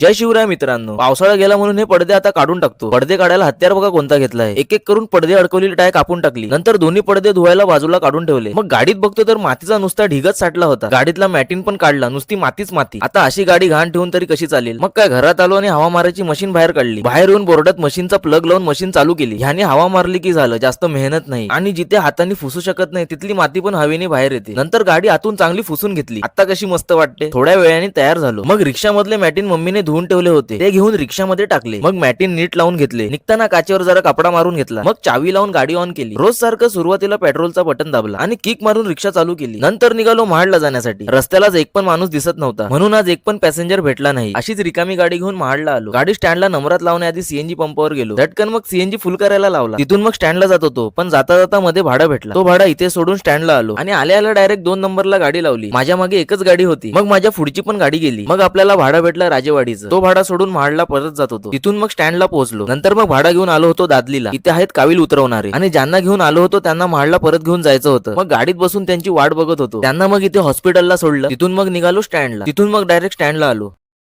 जय शिवराय मित्रांनो. पावसाळा गेला म्हणून हे पडदे आता काढून टाकतो. पडदे काढायला हत्यार बघा कोणता घेतलाय. एक एक करून पडदे अडकवलेली टाय कापून टाकली. नंतर दोन्ही पडदे धुवायला बाजूला काढून ठेवले. मग गाडीत बघतो तर मातीचा नुसता ढिगच साठला होता. गाडीतला मॅटिन पण काढला. नुसती मातीच माती. आता अशी गाडी घाण ठेवून तरी कशी चालेल? मग काय घरात आलो आणि हवा मारायची मशीन बाहेर काढली. बाहेर येऊन बोर्डात मशीनचा प्लग लावून मशीन चालू केली. ह्याने हवा मारली की झालं. जास्त मेहनत नाही. आणि जिथे हाताने फुसू शकत नाही तिथली माती पण हवेने बाहेर येते. नंतर गाडी आतून चांगली फुसून घेतली. आता कशी मस्त वाटते? थोड्या वेळाने तयार झालो. मग रिक्षामधले मॅटिन मम्मीने धुवून ठेवले होते. ते घेऊन रिक्षामध्ये टाकले. मग मॅटिन नीट लावून घेतले. निघताना काचेवर जरा कपडा मारून घेतला. मग चावी लावून गाडी ऑन केली. रोज सारखं सुरुवातीला पेट्रोलचा बटन दाबला आणि किक मारून रिक्षा चालू केली. नंतर निघालो महाडला जाण्यासाठी. रस्त्यालाच एक पण माणूस दिसत नव्हता. म्हणून आज एक पण पॅसेंजर भेटला नाही. अशीच रिकामी गाडी घेऊन महाडला आलो. गाडी स्टँडला नंबरात लावण्याआधी सीएनजी पंपावर गेलो. झटकन मग सीएनजी फुल करायला लावला. तिथून मग स्टँडला जात होतो. पण जाता जाता मध्ये भाडा भेटला. तो भाडा इथे सोडून स्टँडला आलो. आणि आल्या आल्या डायरेक्ट दोन नंबरला गाडी लावली. माझ्या मागे एकच गाडी होती. मग माझ्या पुढची पण गाडी गेली. मग आपल्याला भाडा भेटला राजेवाडीचा. तो भाडा सोडून महाडला परत जात होतो. तिथून मग स्टँडला पोहोचलो. नंतर मग भाडा घेऊन आलो होतो दादलीला. इथे आहेत काविल उतरवणारे. आणि ज्यांना घेऊन आलो होतो त्यांना महाडला परत घेऊन जायचं होतं. मग गाडीत बसून त्यांची वाट बघत होतो. त्यांना मग इथे हॉस्पिटलला सोडलं. तिथून मग निघालो स्टँडला. तिथून मग डायरेक्ट स्टँडला आलो.